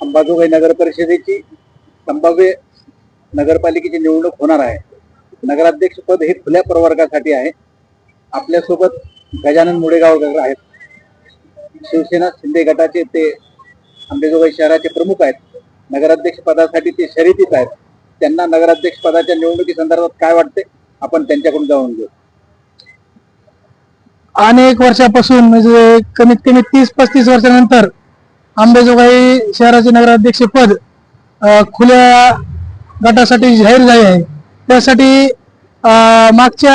अंबाजोगाई नगर परिषदेची संभाव्य नगरपालिकेची निवडणूक होणार आहे. नगराध्यक्ष पद हे खुल्या प्रवर्गासाठी आहे. आपल्यासोबत गजानन मुडेगावकर आहेत. शिवसेना शिंदे गटाचे ते अंबेजोगाई शहराचे प्रमुख आहेत. नगराध्यक्ष पदासाठी ते शर्यतीत आहेत. त्यांना नगराध्यक्ष पदाच्या निवडणुकी संदर्भात काय वाटते आपण त्यांच्याकडून जाऊन घेऊ. अनेक वर्षापासून म्हणजे कमीत कमी तीस पस्तीस वर्षानंतर अंबेजोगाई शहराचे नगराध्यक्ष पद खुल्या गटासाठी जाहीर झाले आहे. त्यासाठी मागच्या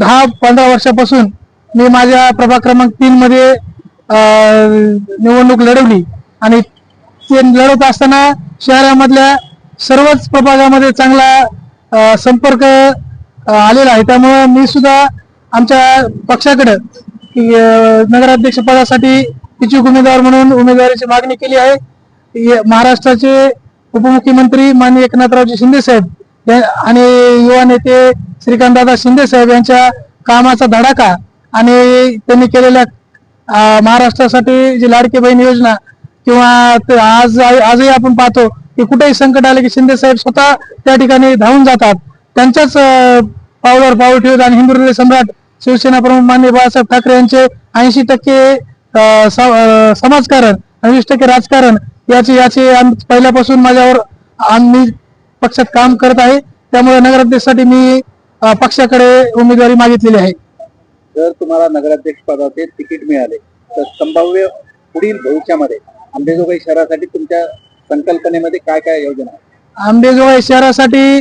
दहा पंधरा वर्षापासून मी माझ्या प्रभाग क्रमांक तीन मध्ये निवडणूक लढवली. आणि ते लढवत असताना शहरामधल्या सर्वच प्रभागामध्ये चांगला संपर्क आलेला आहे. त्यामुळं मी सुद्धा आमच्या पक्षाकडं की नगराध्यक्ष पदासाठी इच्छुक उमेदवार म्हणून उमेदवारीची मागणी केली आहे. महाराष्ट्राचे उपमुख्यमंत्री माननीय एकनाथरावजी शिंदे साहेब आणि युवा नेते श्रीकांतदादा शिंदे साहेब यांच्या कामाचा धडाका आणि त्यांनी केलेल्या महाराष्ट्रासाठी जी लाडकी बहीण योजना किंवा आज आजही आपण पाहतो की कुठेही संकट आले की शिंदे साहेब स्वतः त्या ठिकाणी धावून जातात. त्यांच्याच पावलावर पाऊल ठेवत आणि हिंदू सम्राट शिवसेना प्रमुख माननीय बाळासाहेब ठाकरे यांचे ऐंशी टक्के समाजकारण आणि वीस टक्के राजकारण याचे याचे पहिल्यापासून माझ्यावर आम्ही पक्षात काम करत आहे. त्यामुळे नगराध्यक्षसाठी मी पक्षाकडे उमेदवारी मागितलेली आहे. जर तुम्हाला नगराध्यक्ष पदाचे तिकीट मिळाले तर संभाव्य पुढील भविष्यामध्ये अंबेजोगाई शहरासाठी तुमच्या संकल्पनेमध्ये काय काय योजना आहे? आंबेजोगाई शहरासाठी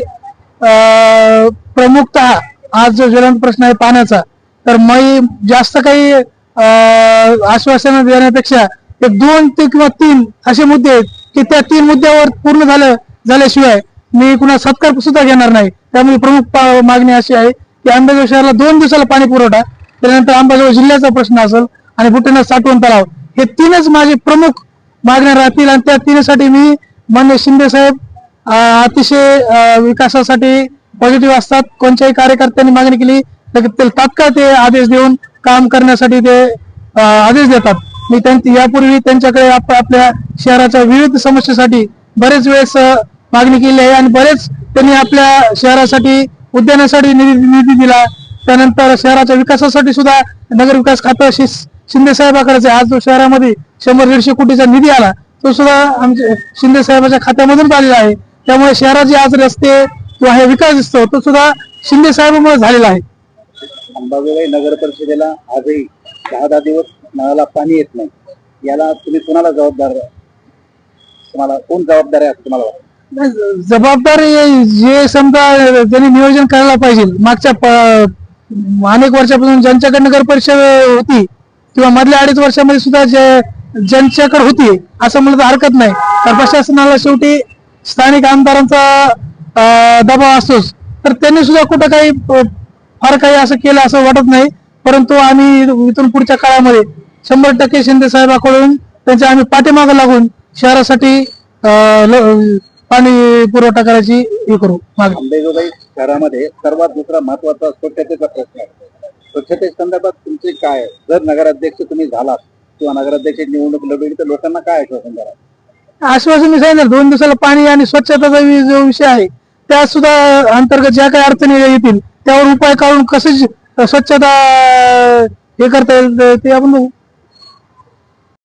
प्रमुखतः आज जो ज्वलंत प्रश्न आहे पाण्याचा तर मी जास्त काही आश्वासनं देण्यापेक्षा एक दोन ते किंवा तीन असे मुद्दे आहेत की त्या तीन मुद्द्यावर पूर्ण झालं झाल्याशिवाय मी कुणा सत्कार सुद्धा घेणार नाही. त्यामुळे प्रमुख पा- मागणी अशी आहे की अंबेजोगाई शहराला दोन दिवसाला पाणी पुरवठा त्यानंतर अंबाजोगाई जिल्ह्याचा प्रश्न असेल आणि बुटेना साठवण तलाव. हे तीनच माझे प्रमुख मागण्या राहतील आणि त्या तीनसाठी मी मान्य शिंदे साहेब अतिशय विकासासाठी पॉझिटिव्ह असतात. कोणत्याही कार्यकर्त्यांनी मागणी केली तर तात्काळ ते आदेश देऊन काम करण्यासाठी ते आदेश देतात. मी त्यां- यापूर्वी त्यांच्याकडे आपल्या शहराच्या विविध समस्येसाठी बरेच वेळेस मागणी केली आहे आणि बरेच त्यांनी आपल्या शहरासाठी उद्यानासाठी निधी निधी दिला. त्यानंतर शहराच्या विकासासाठी सुद्धा नगर विकास खातं शि- शिंदे साहेबाकडे आज जो शहरामध्ये शंभर दीडशे कोटीचा निधी आला तो सुद्धा आमच्या शिंदे साहेबाच्या खात्यामधून आलेला आहे. त्यामुळे शहराचे आज रस्ते किंवा हे विकास दिसतो तो सुद्धा शिंदे साहेबांमुळे झालेला आहे. अंबाजोगाई नगर परिषदेला आजही दहा दहा दिवस नळाला पाणी येत नाही. याला तुम्ही कोणाला जबाबदार तुम्हाला कोण जबाबदार आहे असं तुम्हाला वाटतं? जबाबदारी जे समजा त्यांनी नियोजन करायला पाहिजे. मागच्या अनेक वर्षापासून ज्यांच्याकडे नगर परिषद होती किंवा मधल्या अडीच वर्षामध्ये सुद्धा जे ज्यांच्याकडे होती असं म्हणलं तर हरकत नाही. तर प्रशासनाला शेवटी स्थानिक आमदारांचा अं, दबाव असतोच. तर त्यांनी सुद्धा कुठं काही फार काही असं केलं असं वाटत नाही परंतु आम्ही इथून पुढच्या काळामध्ये शंभर टक्के शिंदे साहेबाकडून त्यांच्या आम्ही पाठीमागं लागून शहरासाठी पाणी पुरवठा करायची हे करू अंबेजोगाई शहरामध्ये सर्वात दुसरा महत्त्वाचा स्वच्छतेचा प्रश्न आहे. स्वच्छते संदर्भात तुमचे काय? जर नगराध्यक्ष तुम्ही झालात किंवा नगराध्यक्ष निवडणूक लढवली तर लोकांना काय आश्वासन द्याल? आश्वासन मी सांगितलं दोन दिवसाला पाणी आणि स्वच्छताचा जो विषय आहे त्यात सुद्धा अंतर्गत ज्या काही अडचणी येतील त्यावर उपाय काढून कसे स्वच्छता हे करता येईल ते- ते आपण बघू.